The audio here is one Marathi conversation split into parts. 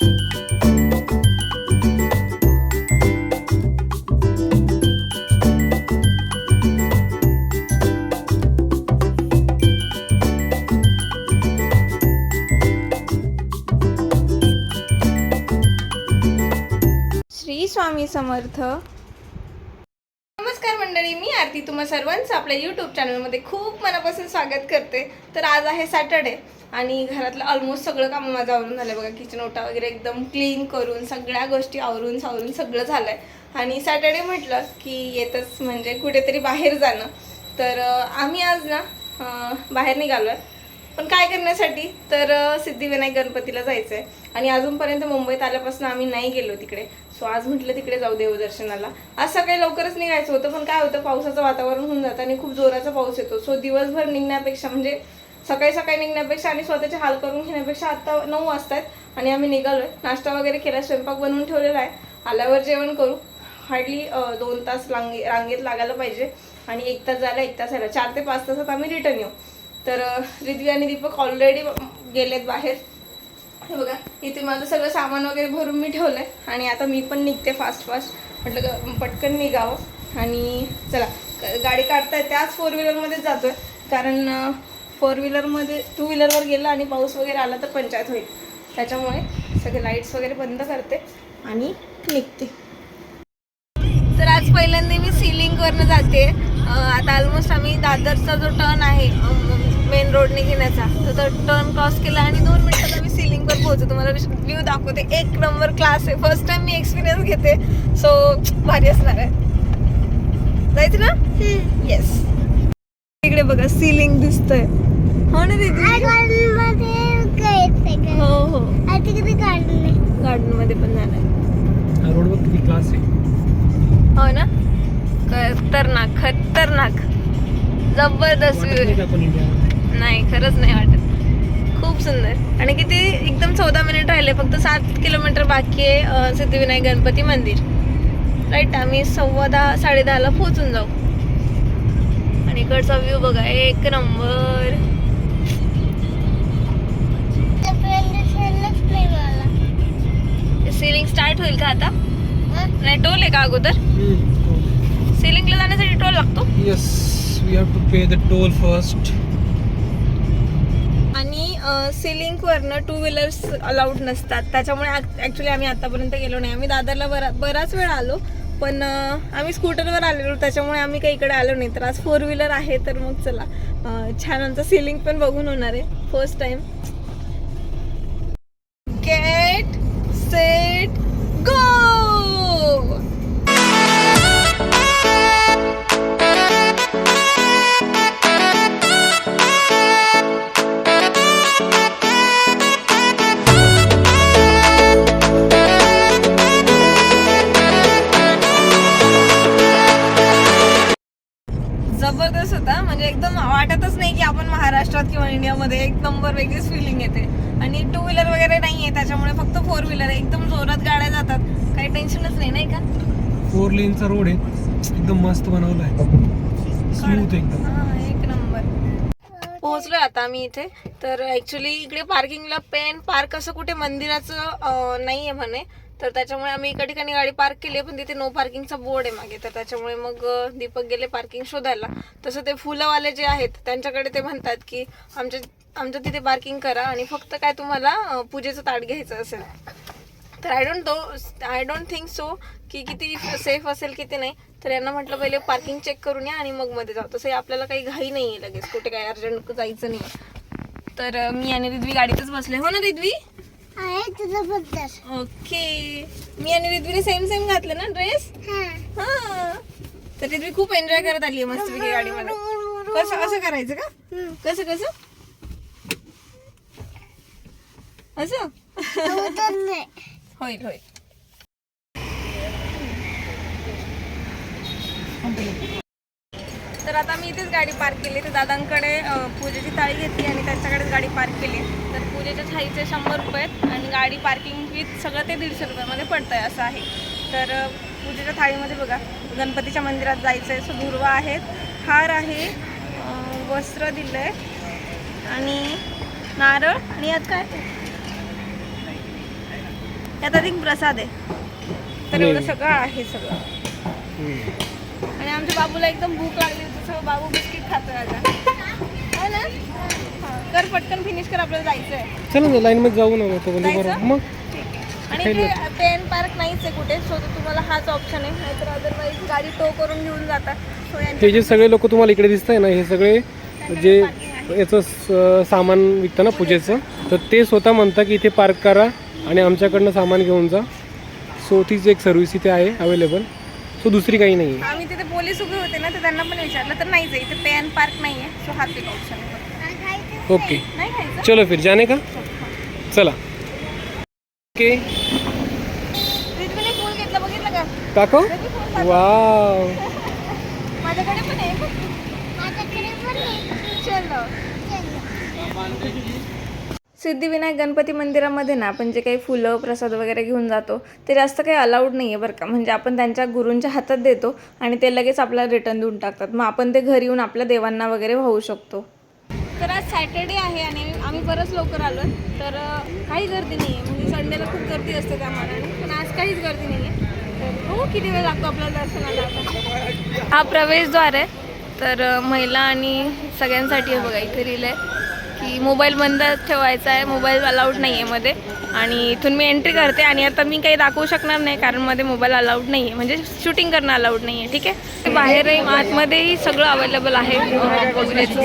श्री स्वामी समर्थ. आरती तुम्हा सर्वांचं आपल्या यूट्यूब चॅनलमध्ये खूप मनापासून स्वागत करते. तर आज आहे सॅटर्डे आणि घरातलं ऑलमोस्ट सगळं कामं माझं आवरून झालं बघा किचन ओटा वगैरे एकदम क्लीन करून सगळ्या गोष्टी आवरून सावरून सगळं झालं आहे आणि सॅटर्डे म्हटलं की येतच म्हणजे कुठेतरी बाहेर जाणं. तर आम्ही आज ना बाहेर निघालो आहे पण काय करण्यासाठी? तर सिद्धिविनायक गणपतीला जायचं आहे आणि अजूनपर्यंत मुंबईत आल्यापासून आम्ही नाही गेलो तिकडे. सो आज म्हटलं तिकडे जाऊ देवदर्शनाला. आज सकाळी लवकरच निघायचं होतं पण काय होतं पावसाचं वातावरण होऊन जातं आणि खूप जोराचा पाऊस येतो. सो दिवसभर निघण्यापेक्षा म्हणजे सकाळी सकाळी निघण्यापेक्षा आणि स्वतःचे हाल करून घेण्यापेक्षा आता नऊ वाजतायत आणि आम्ही निघालोय. नाश्ता वगैरे केला स्वयंपाक बनवून ठेवलेला आहे. आल्यावर जेवण करू. हार्डली दोन तास रांगे रांगेत लागायला पाहिजे. आणि एक तास झाला एक तास झाला. चार ते पाच तासात आम्ही रिटर्न येऊ. तर रिद्वी आणि दीपक ऑलरेडी गेलेत बाहेर. हे बघा इथे माझं सगळं सामान वगैरे भरून मी ठेवलं आहे आणि आता मी पण निघते फास्ट फास्ट म्हटलं ग- पटकन निघावं. आणि चला गाडी काढताय त्याच फोर व्हीलरमध्येच जातोय. कारण फोर व्हीलरमध्ये टू व्हीलरवर गेलं आणि पाऊस वगैरे आला तर पंचायत होईल. त्याच्यामुळे सगळे लाईट्स वगैरे बंद करते आणि निघते. तर आज पहिल्यांदा मी सिलिंगवरनं जाते. आता ऑलमोस्ट आम्ही दादरचा जो टर्न आहे मेन रोडने घेण्याचा. तर तो टर्न क्रॉस केला आणि दोन मिनिटात आम्ही सिलिंगवर पोहोचतो तुम्हाला व्ह्यू दाखवते. एक नंबर क्लास आहे. फर्स्ट टाइम मी एक्सपिरियन्स घेते. सो भारी असणार आहे. जायचं ना? येस इकडे बघा सिलिंग दिसतंय. हो ना दीदी? हो हो. गार्डनमध्ये पण जाणार हा रोड बघ किती क्लास आहे. हो ना? खतरनाक खतरनाक. जबरदस्त नाही खरंच नाही वाटत. खूप सुंदर. आणि किती एकदम चौदा मिनिट राहिले फक्त सात किलोमीटर बाकी आहे सिद्धिविनायक गणपती मंदिर. राईट आम्ही सव्वा दहा साडे दहाला पोहोचून जाऊ. आणि इकडचा व्ह्यू बघा एक नंबर सिलिंग स्टार्ट होईल का आता? नाही टोल आहे का अगोदर? सिलिंगला जाण्यासाठी टोल लागतो? Yes we have to pay the toll first आणि सिलिंगवरनं टू व्हीलर्स अलाउड नसतात. त्याच्यामुळे ॲक्च्युली आम्ही आतापर्यंत गेलो नाही. आम्ही दादरला बरा बराच वेळ आलो पण आम्ही स्कूटरवर आलेलो. त्याच्यामुळे आम्ही काही इकडे आलो नाही. तर आज फोर व्हीलर आहे तर मग चला. छान आमचं सिलिंग पण बघून होणार आहे. फर्स्ट टाईम जोरात गाड्या जातात. काही टेन्शनच नाही नाही का? फोर लेनचा रोड आहे. एकदम मस्त बनवला आहे स्मूथ एकदम. हा, एक नंबर पोहोचलोय आता आम्ही इथे. तर ऍक्च्युली इकडे पार्किंगला पेन पार्क असं कुठे मंदिराचं नाहीये म्हणे. तर त्याच्यामुळे आम्ही एका ठिकाणी गाडी पार्क केली पण तिथे नो पार्किंगचा बोर्ड आहे मागे. तर त्याच्यामुळे मग दीपक गेले पार्किंग शोधायला. तसं ते फुलंवाले जे आहेत त्यांच्याकडे ते म्हणतात की आमच्या आमच्या तिथे पार्किंग करा आणि फक्त काय तुम्हाला पूजेचं ताट घ्यायचं असेल. तर I don't though I don't think so की किती सेफ असेल किती नाही. तर यांना म्हटलं पहिले पार्किंग चेक करून या आणि मग मध्ये जाऊ. तसं आपल्याला काही घाई नाही आहे लगेच. कुठे काही अर्जंट जायचं नाही तर मी आणि रिद्वी गाडीतच बसले हो ना रिद्वी? ओके. मी आणि रिद्वीने सेम सेम घातले ना ड्रेस हा. तर रिद्वी खूप एन्जॉय करत आली आहे मस्तपैकी गाडीमध्ये. कसं असं करायचं का? कसं कसं? असं होईल होईल तर आता मी इथेच गाडी पार्क केली. तर दादांकडे पूजेची थाळी घेतली आणि त्यांच्याकडेच गाडी पार्क केली. तर पूजेच्या थाळीचे शंभर रुपये आहेत आणि गाडी पार्किंग विथ सगळं ते दीडशे रुपयामध्ये पडतं आहे असं आहे. तर पूजेच्या थाळीमध्ये बघा गणपतीच्या मंदिरात जायचं आहे सो दुर्वा आहेत हार आहे वस्त्र दिलं आहे आणि नारळ. आणि यात काय? यात अधिक प्रसाद आहे. तर एवढं सगळं आहे सगळं. आणि आमच्या बाबूला एकदम भूक लागली होती सगळं बाबू बिस्किट खातोय आता हो ना? हा. कर पटकन फिनिश कर आपल्याला जायचं आहे चला ना लाईन मध्ये जाऊ ना मग तो जायचं? बरोबर मग? आणि ते पेन पार्क नाहीच आहे कुठे सो तुम्हाला हाच ऑप्शन आहे. नाहीतर अदरवाईज गाडी टो करून घेऊन जातात. हे जे सगळे लोक तुम्हाला इकडे दिसत आहे ना हे सगळे जे याचं सामान विकतं ना पूजेचं तर ते स्वतः म्हणतात की इथे पार्क करा. आणि आमच्याकडनं सामान घेऊन जा. सो तीच एक सर्व्हिस इथे आहे अवेलेबल सो दुसरी काही नाही आहे आम्ही तिथे पोलीस उभे होते ना तर त्यांना पण विचारलं तर नाहीच आहे. इथे पेन पार्क नाही आहे सो ऑप्शन आहे. ओके नाही खायचं? चलो फिर जाने का? चला. ओके रिजवीने फुल घेतलं बघितलं का? काको रवी फुल खातो. वाव माझ्याकडे पण आहे. चलो. सिद्धिविनायक गणपती मंदिरामध्ये ना आपण जे काही फुलं प्रसाद वगैरे घेऊन जातो ते जास्त काही अलाउड नाही आहे बरं का. म्हणजे आपण त्यांच्या गुरूंच्या हातात देतो आणि ते लगेच आपल्याला रिटर्न देऊन टाकतात. मग आपण ते घरी येऊन आपल्या देवांना वगैरे वाहू शकतो. तर आज सॅटर्डे आहे आणि आम्ही बरंच लवकर आलो तर काही गर्दी नाही आहे म्हणजे संडेला खूप गर्दी असते त्या मानाने. पण आज काहीच गर्दी नाही आहे तर हो किती वेळ लागतो आपल्याला दर्शनाला हा प्रवेशद्वार आहे. तर महिला आणि सगळ्यांसाठी आहे बघा इथे लिहिलं आहे की मोबाईल बंद ठेवायचा आहे मोबाईल अलाउड नाही आहे मध्ये. आणि इथून मी एंट्री करते आणि आता मी काही दाखवू शकणार नाही कारण मध्ये मोबाईल अलाउड नाही आहे म्हणजे शूटिंग करणं अलाउड नाही आहे? ठीक आहे बाहेरही आतमध्येही सगळं अवेलेबल आहे.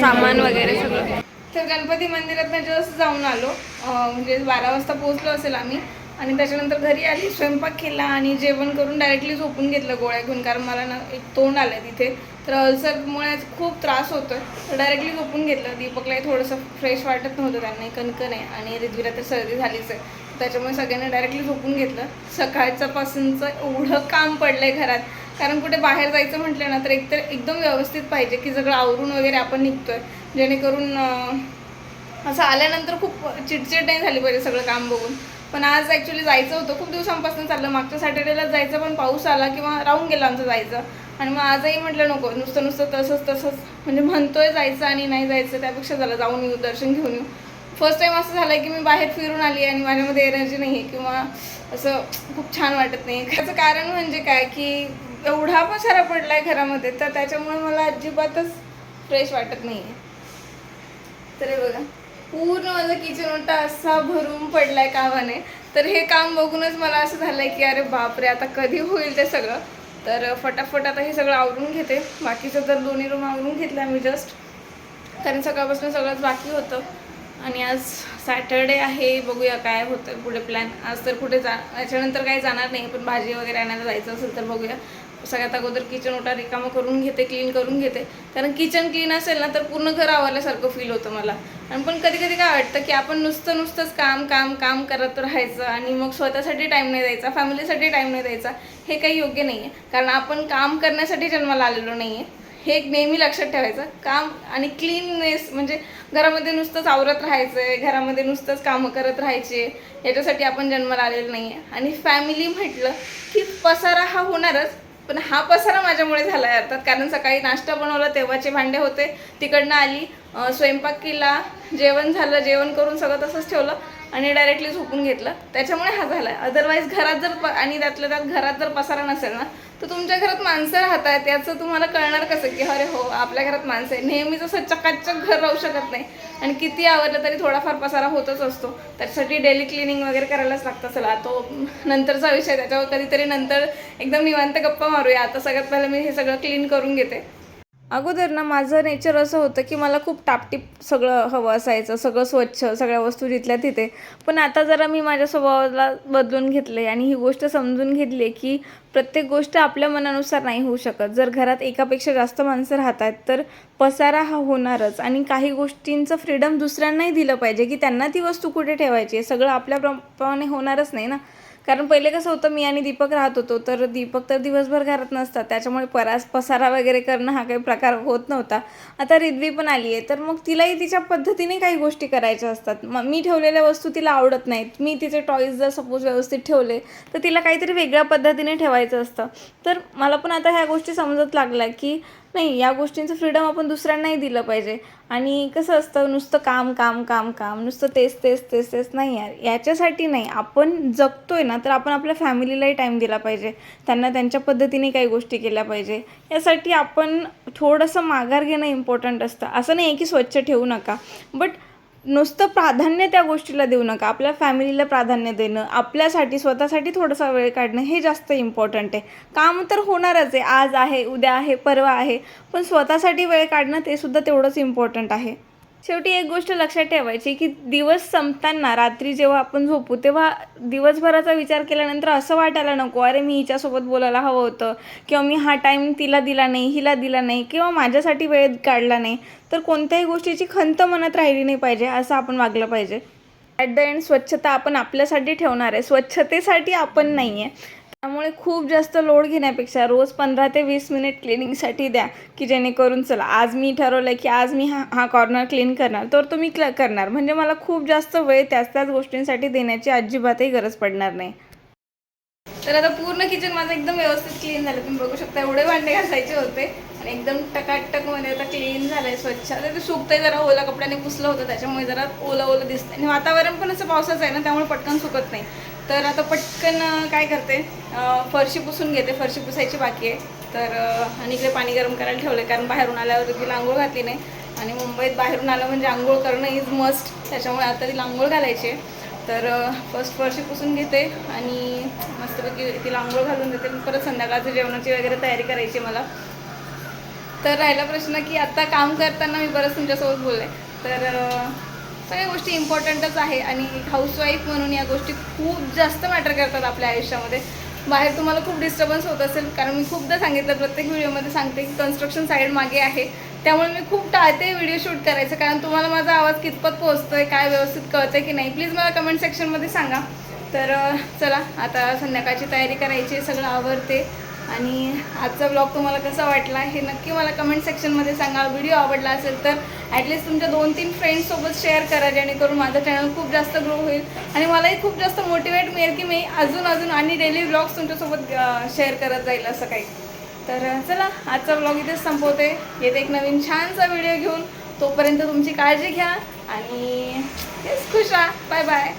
सामान वगैरे सगळं. तर गणपती मंदिरात जस्ट जाऊन आलो. म्हणजे बारा वाजता पोहोचलो असेल आम्ही. आणि त्याच्यानंतर घरी आली स्वयंपाक केला आणि जेवण करून डायरेक्टली झोपून घेतलं गोळ्या घेऊन. कारण मला ना एक तोंड आलं आहे तिथे. तर अल्सरमुळे खूप त्रास होतो तर डायरेक्टली झोपून घेतलं. दीपकलाही थोडंसं फ्रेश वाटत नव्हतं त्यांना. कणकण आहे आणि रिजवीला तर सर्दी झालीच आहे. त्याच्यामुळे सगळ्यांनी डायरेक्टली झोपून घेतलं. सकाळच्यापासूनचं एवढं काम पडलं आहे घरात. कारण कुठे बाहेर जायचं म्हटलं ना तर एकतर एकदम व्यवस्थित पाहिजे की सगळं आवरून वगैरे आपण निघतोय. जेणेकरून असं आल्यानंतर खूप चिडचिड नाही झाली पाहिजे सगळं काम बघून. पण आज ॲक्च्युली जायचं होतं. खूप दिवसांपासून चाललं. मागच्या सॅटर्डेलाच जायचं पण पाऊस आला किंवा राहून गेला आमचं जायचं. आणि मग आजही म्हटलं नको नुसतं नुसतं तसंच तसंच. म्हणजे म्हणतोय जायचं आणि नाही जायचं त्यापेक्षा झालं जाऊन येऊ दर्शन घेऊन येऊ. फर्स्ट टाइम असं झालं की मी बाहेर फिरून आली आणि माझ्यामध्ये एनर्जी नाही आहे किंवा असं खूप छान वाटत नाही त्याचं कारण म्हणजे काय की एवढा पसारा पडला आहे घरामध्ये तर त्याच्यामुळे मला अजिबातच फ्रेश वाटत नाही आहे तर हे बघा पूर्ण माझं किचन ओटा असा भरून पडला आहे कामाने. तर हे काम बघूनच मला असं झालंय की अरे बापरे आता कधी होईल ते सगळं? तर फटाफट आता हे सगळं आवरून घेते. बाकीचं तर दोन्ही रूम आवरून घेतल्या मी जस्ट कारण सकाळपासून सगळंच बाकी होतं. आणि आज सॅटरडे आहे बघूया काय होतं पुढे प्लॅन आज तर कुठे जा याच्यानंतर काही जाणार नाही पण भाजी वगैरे आणायला जायचं असेल तर बघूया. सगळ्यात अगोदर किचन ओटा रिकामं करून घेते क्लीन करून घेते. कारण किचन क्लीन असेल ना तर पूर्ण घर आवरल्यासारखं फील होतं मला. आणि पण कधी कधी काय वाटतं की आपण नुसतं नुसतंच काम काम काम करत राहायचं आणि मग स्वतःसाठी टाईम नाही द्यायचा फॅमिलीसाठी टाईम नाही द्यायचा हे काही योग्य नाही आहे कारण आपण काम करण्यासाठी जन्माला आलेलो नाही आहे हे एक नेहमी लक्षात ठेवायचं. काम आणि क्लीननेस म्हणजे घरामध्ये नुसतंच आवरत राहायचं आहे घरामध्ये नुसतंच कामं करत राहायचे याच्यासाठी आपण जन्माला आलेलो नाही आहे आणि फॅमिली म्हटलं की पसारा हा होणारच पण हा पसारा माझ्यामुळे झाला आहे अर्थात कारण सकाळी नाश्ता बनवला तेव्हाचे भांडे होते. तिकडनं आली स्वयंपाक केला जेवण झालं जेवण करून सगळं तसंच ठेवलं आणि डायरेक्टली झोपून घेतलं. त्याच्यामुळे हा झाला आहे अदरवाईज घरात जर प- आणि त्यातल्या त्यात घरात जर पसारा नसेल ना तर तुमच्या घरात माणसं राहत आहेत याचं तुम्हाला कळणार कसं की अरे हो आपल्या घरात माणसं आहे नेहमीच असं चकाचक घर राहू शकत नाही. आणि किती आवडलं तरी थोडाफार पसारा होतच असतो. त्याच्यासाठी डेली क्लिनिंग वगैरे करायलाच लागतं चला. तो नंतरचा विषय त्याच्यावर कधीतरी नंतर एकदम निवांत गप्पा मारूया. आता सगळ्यात पहिलं मी हे सगळं क्लीन करून घेते. अगोदर ना माझं नेचर असं होतं की मला खूप टापटीप सगळं हवं असायचं सगळं स्वच्छ सगळ्या वस्तू जिथल्या तिथे. पण आता जरा मी माझ्या स्वभावाला बदलून घेतले आणि ही गोष्ट समजून घेतली की प्रत्येक गोष्ट आपल्या मनानुसार नाही होऊ शकत. जर घरात एकापेक्षा जास्त माणसं राहत आहेत तर पसारा हा होणारच. आणि काही गोष्टींचं फ्रीडम दुसऱ्यांनाही दिलं पाहिजे की त्यांना ती वस्तू कुठे ठेवायची आहे? सगळं आपल्याप्रमाणे होणारच नाही ना. कारण पहिले कसं होतं मी आणि दीपक राहत होतो तर दीपक तर दिवसभर घरात नसतात. त्याच्यामुळे परास पसारा वगैरे करणं हा काही प्रकार होत नव्हता. आता रिद्वी पण आली आहे तर मग तिलाही तिच्या पद्धतीने काही गोष्टी करायच्या असतात. मग मी ठेवलेल्या वस्तू तिला आवडत नाहीत. मी तिचे टॉईज जर सपोज व्यवस्थित ठेवले तर तिला काहीतरी वेगळ्या पद्धतीने ठेवायचं असतं. तर मला पण आता ह्या गोष्टी समजत लागल्या की नाही या गोष्टींचं फ्रीडम आपण दुसऱ्यांनाही दिलं पाहिजे. आणि कसं असतं नुसतं काम काम काम काम नुसतं तेच तेच तेच तेच नाही यार. याच्यासाठी नाही. आपण जगतोय ना तर आपण आपल्या फॅमिलीलाही टाईम दिला पाहिजे. त्यांना त्यांच्या पद्धतीने काही गोष्टी केल्या पाहिजे. यासाठी आपण थोडंसं माघार घेणं इम्पॉर्टंट असतं. असं नाही आहे की स्वच्छ ठेवू नका. बट नुसतं प्राधान्य त्या गोष्टीला देऊ नका. आपल्या फॅमिलीला प्राधान्य देणं आपल्यासाठी स्वतःसाठी थोडासा वेळ काढणं हे जास्त इम्पॉर्टंट आहे. काम तर होणारच आहे. आज आहे उद्या आहे परवा आहे. पण स्वतःसाठी वेळ काढणं ते सुद्धा तेवढंच इम्पॉर्टंट आहे. शेवटी एक गोष्ट लक्षात ठेवायची की दिवस संपताना रात्री जेव्हा आपण झोपू तेव्हा दिवसभराचा विचार केल्यानंतर असं वाटायला नको अरे मी हिच्यासोबत बोलायला हवं होतं किंवा मी हा टाईम तिला दिला नाही हिला दिला नाही किंवा माझ्यासाठी वेळ काढला नाही तर कोणत्याही गोष्टीची खंत मनात राहिली नाही पाहिजे असं आपण वागलं पाहिजे. ॲट द एंड स्वच्छता आपण आपल्यासाठी ठेवणार आहे. स्वच्छतेसाठी आपण नाही आहे त्यामुळे खूप जास्त लोड घेण्यापेक्षा रोज पंधरा ते वीस मिनिट क्लिनिंगसाठी द्या की जेणेकरून चला आज मी ठरवलं की आज मी हा हा कॉर्नर क्लीन करणार तर तो मी क्ल करणार. म्हणजे मला खूप जास्त वेळ त्याच त्याच गोष्टींसाठी देण्याची अजिबातही गरज पडणार नाही. तर आता पूर्ण किचन माझं एकदम व्यवस्थित क्लीन झालं. तुम्ही बघू शकता एवढे भांडे घासायचे होते. आणि एकदम टकाटकमध्ये आता क्लीन झालंय स्वच्छ. आता ते सुकतंय जरा ओला कपड्याने पुसलं होतं त्याच्यामुळे जरा ओलं ओलं दिसतंय. आणि वातावरण पण असं पावसाचं आहे ना त्यामुळे पटकन सुकत नाही. तर आता पटकन काय करते? फरशी पुसून घेते. फरशी पुसायची बाकी आहे. तर आणि इकडे पाणी गरम करायला ठेवलं कारण बाहेरून आल्यावर तिला आंघोळ घातली नाही. आणि मुंबईत बाहेरून आलं म्हणजे आंघोळ करणं इज मस्ट त्याच्यामुळे आता तिला आंघोळ घालायची तर फर्स्ट फरशी पुसून घेते आणि मस्तपैकी तिला आंघोळ घालून देते. परत संध्याकाळचं जेवणाची वगैरे तयारी करायची आहे मला. तर राहिला प्रश्न की आत्ता काम करताना मी बरंच तुमच्यासोबत बोलले. तर सगळ्या गोष्टी इम्पॉर्टंटच आहे आणि एक हाऊसवाईफ म्हणून या गोष्टी खूप जास्त मॅटर करतात आपल्या आयुष्यामध्ये. बाहेर तुम्हाला खूप डिस्टर्बन्स होत असेल कारण मी खूपदा सांगितलं प्रत्येक व्हिडिओमध्ये सांगते की कन्स्ट्रक्शन साईड मागे आहे. त्यामुळे मी खूप टाळते व्हिडिओ शूट करायचं कारण तुम्हाला माझा आवाज कितपत पोहोचतोय काय व्यवस्थित कळतंय की नाही प्लीज मला कमेंट सेक्शनमध्ये सांगा. तर चला आता संध्याकाळची तयारी करायची सगळं आवडते आणि आजचा ब्लॉग तुम्हाला कसा वाटला हे नक्की मला कमेंट सेक्शनमध्ये सांगा. व्हिडिओ आवडला असेल तर ॲटलिस्ट तुमच्या दोन तीन फ्रेंड्ससोबत शेअर करा जेणेकरून माझं चॅनल खूप जास्त ग्रो होईल. आणि मलाही खूप जास्त मोटिवेट मिळेल की मी अजून अजून आणि डेली ब्लॉग्स तुमच्यासोबत शेअर करत जाईल असं काही. तर चला आजचा ब्लॉग इथेच संपवते. येते एक नवीन छानसा व्हिडिओ घेऊन. तोपर्यंत तुमची काळजी घ्या आणि तेच खुश राहा. Bye bye